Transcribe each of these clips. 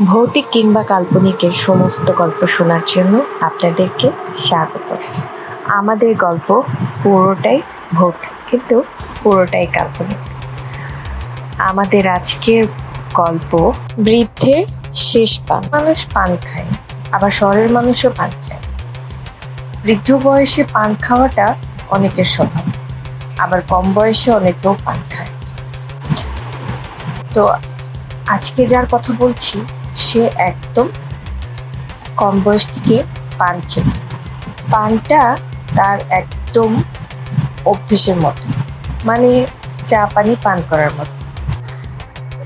ভৌতিক কিংবা কাল্পনিকের সমস্ত গল্প শোনার জন্য আপনাদেরকে স্বাগত। আমাদের গল্প পুরোটাই ভৌতিক, কিন্তু পুরোটাই কাল্পনিক। আমাদের আজকের গল্প বৃদ্ধের শেষ পান। মানুষ পান খায়, আবার শহরের মানুষও পান খায়। বৃদ্ধ বয়সে পান খাওয়াটা অনেকের স্বভাব, আবার কম বয়সে অনেকেও পান খায়। তো আজকে যার কথা বলছি সে একদম কম বয়স থেকে পান খেত। পানটা তার একদম অভ্যেসের মতো মানে চা পানি পান করার মতো।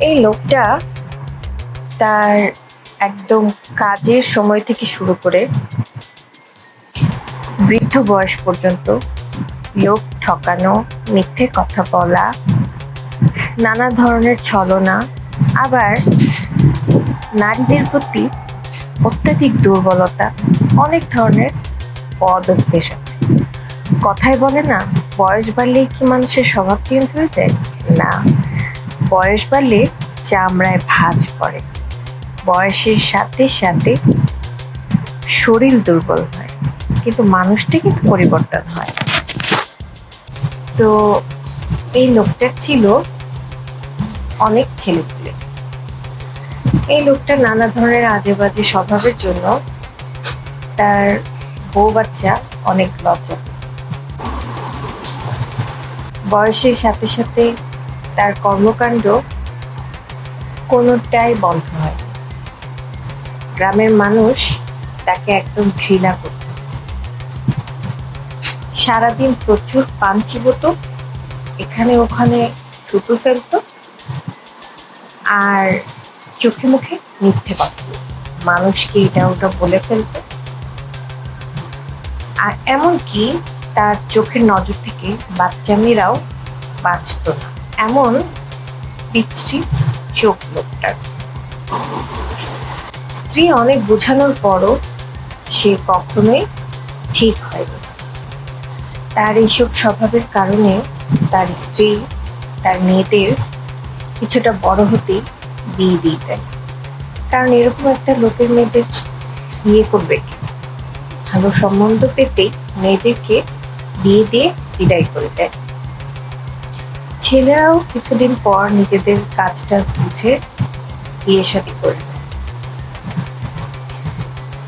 এই লোকটা তার একদম কাজের সময় থেকে শুরু করে বৃদ্ধ বয়স পর্যন্ত লোক ঠকানো, মিথ্যে কথা বলা, নানা ধরনের ছলনা, আবার নারীদের প্রতি অত্যাধিক দুর্বলতা অনেক ধরনের পদ অভ্যেস আছে। কথায় বলে না, বয়স বাড়লেই কি মানুষের স্বভাব চেঞ্জ হয়ে যায়? না। বয়স বাড়লে চামড়ায় ভাঁজ পড়ে। বয়সের সাথে সাথে শরীর দুর্বল হয়, কিন্তু মানুষটা কিন্তু পরিবর্তন হয়। তো এই লোকটার ছিল অনেক ছেলেপুলে। এই লোকটা নানা ধরনের আজে বাজে স্বভাবের জন্য তার বউ বাচ্চা অনেক লজ্জা বয়সের সাথে সাথে তার কর্মকাণ্ড কোনোটাই বন্ধ হয়। গ্রামের মানুষ তাকে একদম ঘৃণা করত। সারাদিন প্রচুর পান চিবত, এখানে ওখানে থুতু ফেলতো, আর চোখে মুখে মিথ্যে কথা। মানুষকে এটা ওটা বলে ফেলতো আর এমনকি তার চোখের নজর থেকে বাচ্চা মেয়েরাও বাঁচত না। এমন পিচ্ছি চোখ লোকটার। স্ত্রী অনেক বোঝানোর পরও সে কখনোই ঠিক হয়নি। তার এইসব স্বভাবের কারণে তার স্ত্রী তার মেয়েদের কিছুটা বড় হতেই বিয়ে দিয়ে দেয় কারণ এরকম একটা লোকের মেয়েদের বিয়ে করবে? ভালো সম্বন্ধ পেতেই মেয়েদেরকে বিয়ে দিয়ে বিদায় করে দেয়। ছেলেরাও কিছুদিন পর নিজেদের কাজ টাজ বুঝে বিয়ে শাদী করে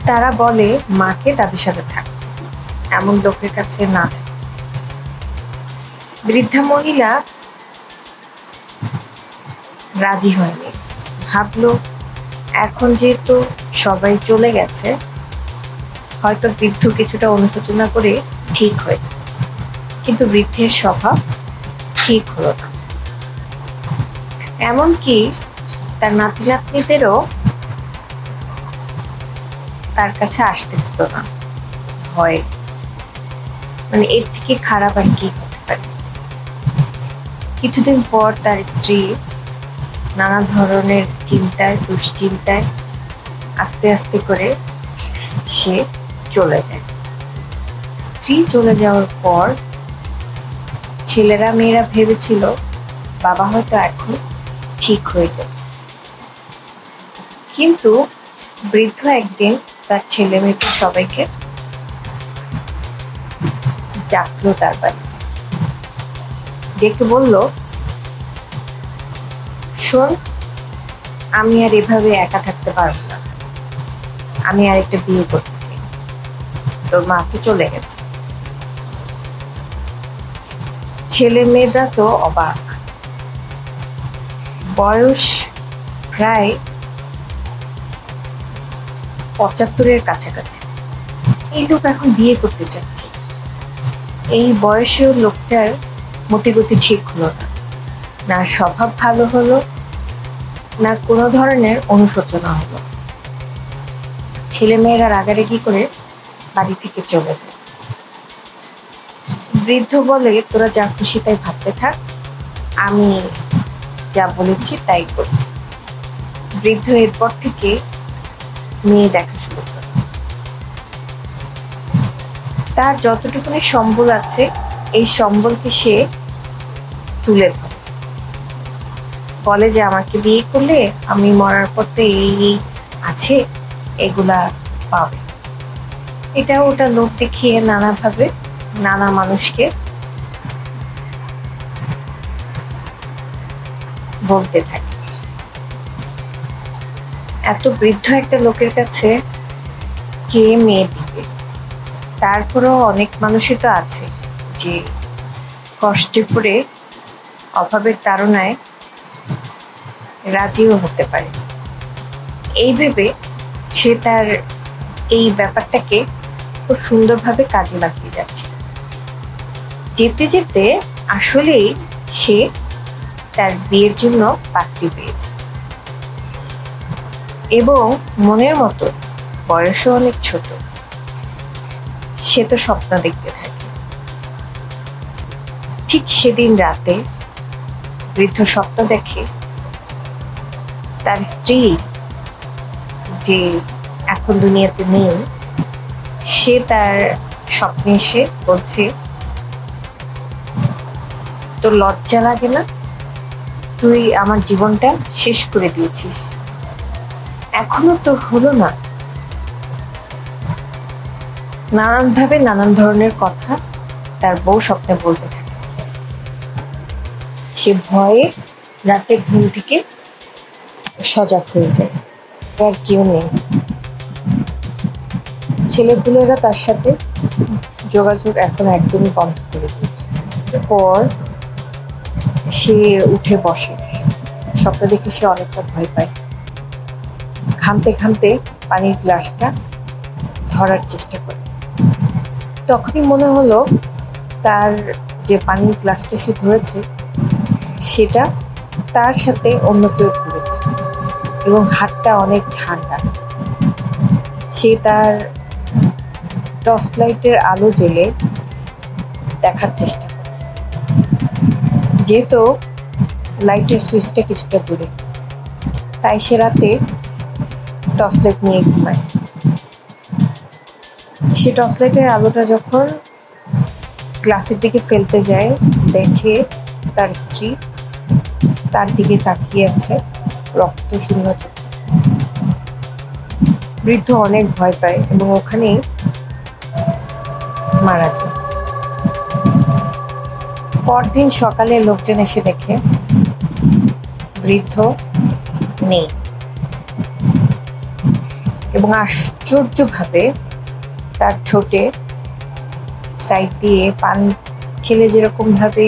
তারা বলে, মাকে তাদের সাথে থাকতে এমন লোকের কাছে না বৃদ্ধা মহিলা রাজি হয়নি। ভাবলো, এখন যেহেতু সবাই চলে গেছে, হয়তো বৃদ্ধ কিছুটা অনুশোচনা করে ঠিক হয়ে কিন্তু বৃদ্ধের স্বভাব ঠিক হলো না। এমনকি তার নাতি নাতনিদেরও তার কাছে আসতে দিত না। ভয়ে। মানে এর থেকে খারাপ আর কি হতে পারে? কিছুদিন পর তার স্ত্রী নানা ধরনের চিন্তায়, দুশ্চিন্তায় আস্তে আস্তে করে সে চলে যায়। স্ত্রী চলে যাওয়ার পর ছেলেরা, মেয়েরা ভেবেছিল বাবা হয়তো এখন ঠিক হয়ে যাবে। কিন্তু বৃদ্ধ একদিন তার ছেলে মেয়েকে সবাইকে ডাকলো তার বাড়ি ডেকে বলল শোন আমি আর এভাবে একা থাকতে পারব না। আমি আর একটা বিয়ে করতে চাই। তোর মা তো চলে গেছে। ছেলে মেয়েরা তো অবাক। বয়স প্রায় পঁচাত্তরের কাছাকাছি। এই লোক এখন বিয়ে করতে চাচ্ছে। এই বয়সেও লোকটার মতিগতি ঠিক হলো না। না, স্বভাব ভালো হলো না কোনো ধরনের অনুশোচনা হলো। ছেলে মেয়েরা রাগারাগি করে বাড়ি থেকে চলে যায়। বৃদ্ধ বলে, তোরা যা খুশি তাই ভাবতে থাক, আমি যা বলেছি তাই করি বৃদ্ধ এরপর থেকে মেয়ে দেখা শুরু করে। তার যতটুকুনি সম্বল আছে, এই সম্বলকে সে তুলে ধরে। বলে যে আমাকে বিয়ে করলে আমি মরার পর তো এই এই আছে, এগুলা পাবে। এটা ওটা লোক দেখিয়ে নানাভাবে নানা মানুষকে বলতে থাকে। এত বৃদ্ধ একটা লোকের কাছে কে মেয়ে দিবে? তারপরেও অনেক মানুষই তো আছে যে কষ্টে পড়ে অভাবের তাড়নায় রাজিও হতে পারে। এই ভেবে সে তার এই ব্যাপারটাকে খুব সুন্দরভাবে কাজে লাগিয়ে যাচ্ছে। যেতে যেতে আসলেই সে তার বিয়ের জন্য পাত্রী পেয়েছে। এবং মনের মতো বয়সও অনেক ছোট। সে তো স্বপ্ন দেখতে থাকে। ঠিক সেদিন রাতে বৃদ্ধ স্বপ্ন দেখে তার স্ত্রী, যে এখন দুনিয়াতে নেই, সে তার স্বপ্নে এসে বলছে, তোর লজ্জা লাগে না? তুই আমার জীবনটা শেষ করে দিয়েছিস। এখনও তো হলো না। নানানভাবে নানান ধরনের কথা তার বউ স্বপ্নে বলতে থাকে। সে ভয়ে রাতে ঘুম থেকে সজাগ হয়ে যায়। আর কেউ নেই। ছেলেপুলেরা তার সাথে যোগাযোগ এখন একদমই বন্ধ করে দিয়েছে। পর সে উঠে বসে। স্বপ্ন দেখে সে অনেকটা ভয় পায়। ঘামতে ঘামতে পানির গ্লাসটা ধরার চেষ্টা করে। তখনই মনে হলো তার যে পানির গ্লাসটা সে ধরেছে, সেটা তার সাথে অন্য কেউ ধরেছে এবং হাতটা অনেক ঠান্ডা। সে তার টর্চ লাইটের আলো জেলে দেখার চেষ্টা করে। যেহেতু লাইটের সুইচটা কিছুটা দূরে, তাই সে রাতে টর্চ লাইট নিয়ে ঘুমায়। সে টর্চ লাইটের আলোটা যখন গ্লাসের দিকে ফেলতে যায়, দেখে তার স্ত্রী তার দিকে তাকিয়ে আছে। রক্ত শূন্য চোখে বৃদ্ধ অনেক ভয় পায় এবং ওখানেই মারা যায়। পরদিন সকালে লোকজন এসে দেখে বৃদ্ধ নেই এবং আশ্চর্যভাবে তার ঠোঁটে সাইড দিয়ে পান খেলে যেরকম ভাবে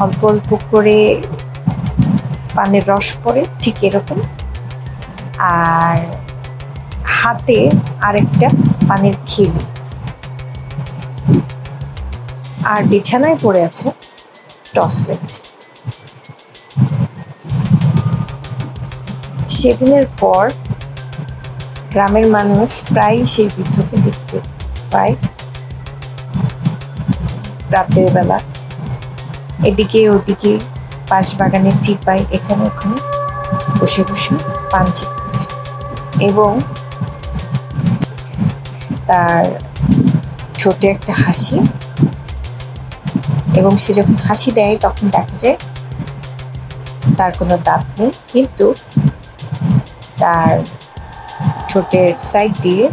অল্প অল্প করে পানের রস পরে ঠিক এরকম। আর হাতে আরেকটা পানের খিলি। আর বিছানায় পড়ে আছে টসলেট সেদিনের পর গ্রামের মানুষ প্রায়ই সেই বৃদ্ধকে দেখতে পায়। রাতের বেলা এদিকে ওদিকে পাশ বাগানের চিপায় এখানে ওখানে বসে বসে পান চিপাচ্ছে এবং তার ছোটে একটা হাসি। এবং সে যখন হাসি দেয়, তখন দেখা যায় তার কোনো দাঁত নেই, কিন্তু তার ঠোঁটের সাইড দিয়ে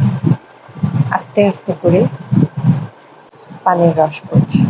আস্তে আস্তে করে পানের রস পড়ছে।